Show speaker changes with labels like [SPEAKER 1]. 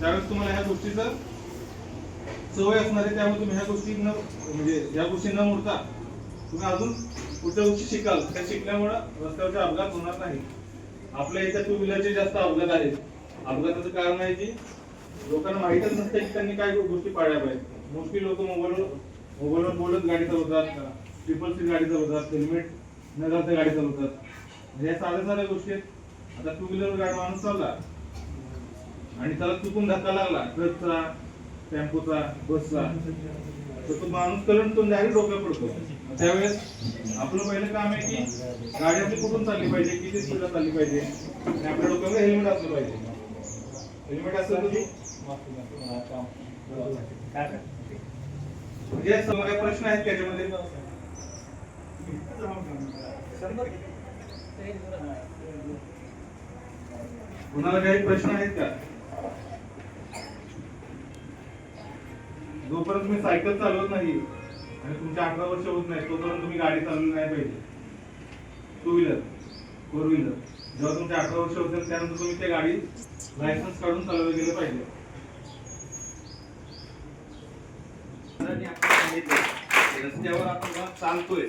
[SPEAKER 1] त्यावेळेस तुम्हाला ह्या गोष्टीचं सवय असणार आहे त्यामुळे तुम्ही ह्या गोष्टी न म्हणजे ह्या गोष्टी न मोडता तुम्ही अजून पुढच्या गोष्टी शिकाल. त्या शिकल्यामुळे रस्त्यावरचे अपघात होणार नाही. आपल्या इथे टू व्हीलरचे जास्त अपघात आहेत. अपघाताचं कारण आहे की लोकांना माहीतच नसतं की त्यांनी काय गोष्टी पाळल्या पाहिजेत. मोस्टली लोक मोबाईलवर मोबाईलवर बोलत गाडी चालवतात. ट्रिपल सीट गाडी चालवतात. हेल्मेट न घालता गाडी चालवतात. ह्या या साध्या साध्या गोष्टी आहेत. आता टू व्हीलर गाडी माणूस चालला आणि त्याला चुकून धक्का लागला. ट्रकचा टेम्पोचा बसचा. तर तो माणूस करून तो डायरेक्ट डोक्यात पडतो. त्यावेळेस आपलं पहिलं काम आहे की गाडी आपली कुठून चालली पाहिजे किती स्पीडला चालली पाहिजे आणि आपल्या डोक्यावर हेल्मेट असलं पाहिजे. हेल्मेट असलं तर म्हणजे सर्व काही प्रश्न आहेत त्याच्यामध्ये. कुणाला काही प्रश्न आहेत का? जोपर्यंत तुम्ही सायकल चालवत नाही आणि तुमच्या अठरा वर्ष होत नाही तोपर्यंत तुम्ही गाडी चालवली नाही पाहिजे. टू व्हीलर फोर व्हीलर जेव्हा तुमच्या अठरा वर्ष होतील त्यानंतर तुम्ही त्या गाडी लायसन्स काढून चालवलं गेलं पाहिजे.
[SPEAKER 2] रस्त्यावर आपण चालतोय